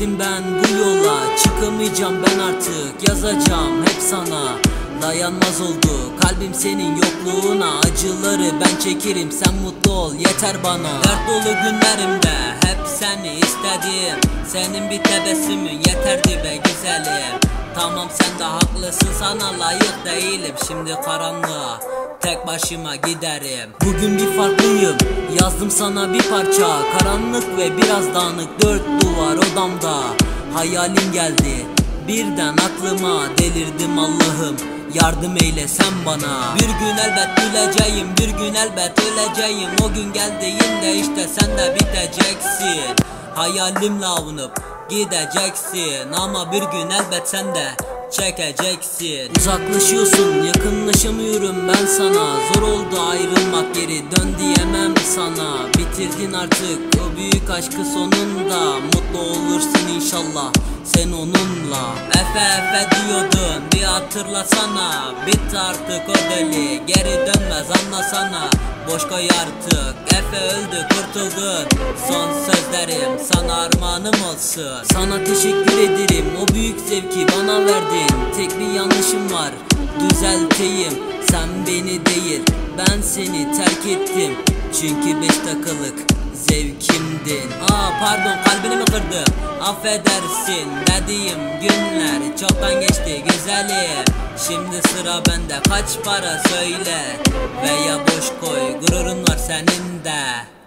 Girdim ben bu yola. Çıkamayacağım ben artık. Yazacağım hep sana. Dayanmaz oldu. Kalbim senin yokluğuna. Acıları ben çekerim. Sen mutlu ol. Yeter bana. Dert dolu günlerimde hep seni istedim. Senin bir tebessümün yeterdi be güzelim. Tamam sen de haklısın. Sana layık değilim. Şimdi karanlığa tek başıma giderim. Bugün bir farklıyım yazdım sana bir parça. Karanlık ve biraz dağınık dört duvar odamda. Hayalim geldi birden aklıma delirdim Allah'ım. Yardım eyle sen bana. Bir gün elbet güleceğim Bir gün elbet öleceğim. O gün geldiğinde işte sen de biteceksin. Hayalimle avunup gideceksin. Ama bir gün elbet sen de çekeceksin. Uzaklaşıyorsun yakınlaşamıyorum ben sana. Zor oldu ayrılmak geri dön diyemem sana. Bitirdin artık o büyük aşkı sonunda. Mutlu olursun inşallah sen onunla. Efe efe diyordun bir hatırlasana. Bitti artık o deli geri dönmez anlasana. Boş koy artık Efe öldü kurtuldun. Son sözlerim sana armağanım olsun. Sana teşekkür ederim o zevki bana verdin. Tek bir yanlışım var. Düzelteyim. Sen beni değil ben seni terk ettim. Çünkü beş dakikalık zevkimdin. Aa pardon kalbini mi kırdım Affedersin. Dediğim günler çoktan geçti güzelim. Şimdi sıra bende. Kaç para söyle Veya boş koy. Gururun var senin de